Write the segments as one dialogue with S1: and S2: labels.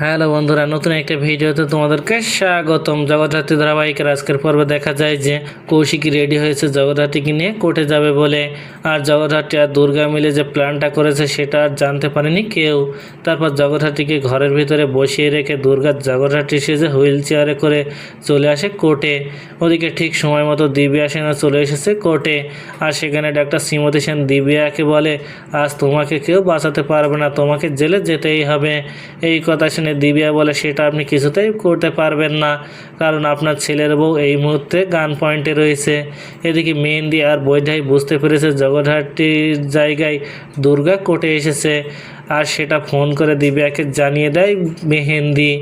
S1: Hello বন্ধুরা, নতুন একটা ভিডিওতে তোমাদেরকে স্বাগতম। জগদ্ধাত্রী ধারাবাহিকের আজকের পর্বে দেখা যায় যে কৌশিকী রেডি হয়েছে জগদ্ধাত্রীকে নিয়ে, কোর্টে যাবে বলে। আর জগদ্ধাত্রী আর দুর্গা মিলে যে প্ল্যানটা করেছে, সেটা আর জানতে পারেনি কেউ। তারপর জগদ্ধাত্রীকে ঘরের ভিতরে বসিয়ে রেখে দুর্গা জগদ্ধাত্রী সেজে হুইল চেয়ারে করে চলে আসে কোর্টে। ওদিকে ঠিক সময় মতো দিব্যা সেনা চলে এসেছে কোর্টে। আর সেখানে ডাক্তার শ্রীমতী সেন দিব্যাকে বলে, আজ তোমাকে কেউ বাঁচাতে পারবে না, তোমাকে জেলে যেতেই হবে। এই কথা শুনে দিব্যা বলে, সেটা আপনি কিছুতেই করতে পারবেন না। কারণ আপনার ছেলের বউ এই মুহূর্তে গান পয়েন্টে রয়েছে। এদিকে মেহেন্দি আর বৈধাই বুঝতে পেরেছে জগৎহাটির জায়গায় দুর্গা কোর্টে এসেছে। আর সেটা ফোন করে দিব্যাকে জানিয়ে দেয় মেহেন্দি।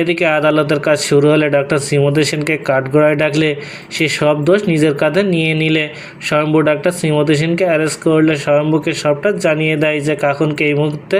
S1: এদিকে আদালতের কাজ শুরু হলে ডক্টর শ্রীমতী সেনকে কাঠগড়ায় ডাকলে। সে সব দোষ নিজের কাঁধে নিয়ে নিলে। স্বয়ম্ভু ডাক্তার শ্রীমতী সেনকে অ্যারেস্ট করলে স্বয়ম্ভুকে সবটা জানিয়ে দেয় যে কাকুনকে এই মুহূর্তে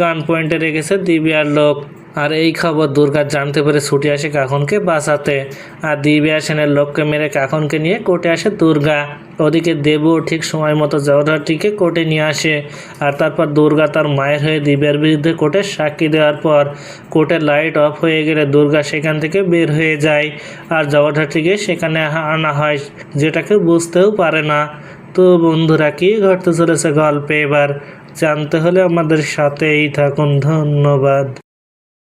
S1: গান পয়েন্টে রেখেছে দিব্যার লোক। আর এই খবর দুর্গা জানতে পেরে ছুটে আসে কাকনকে বাঁচাতে। আর দিব্যা সেনের লোককে মেরে কাকনকে নিয়ে কোর্টে আসে দুর্গা। ওদিকে দেবও ঠিক সময় মতো জগদ্ধাত্রীকে কোর্টে নিয়ে আসে। আর তারপর দুর্গা তার মায়ের হয়ে দিব্যার বিরুদ্ধে কোর্টে সাক্ষী দেওয়ার পর কোর্টের লাইট অফ হয়ে গেলে দুর্গা সেখান থেকে বের হয়ে যায়। আর জগদ্ধাত্রীকে সেখানে আনা হয় যেটাকে বুঝতেও পারে না। তো বন্ধুরা, কি ঘটতে চলেছে গল্পে? এবার জানতে হলে আমাদের সাথেই থাকুন। ধন্যবাদ।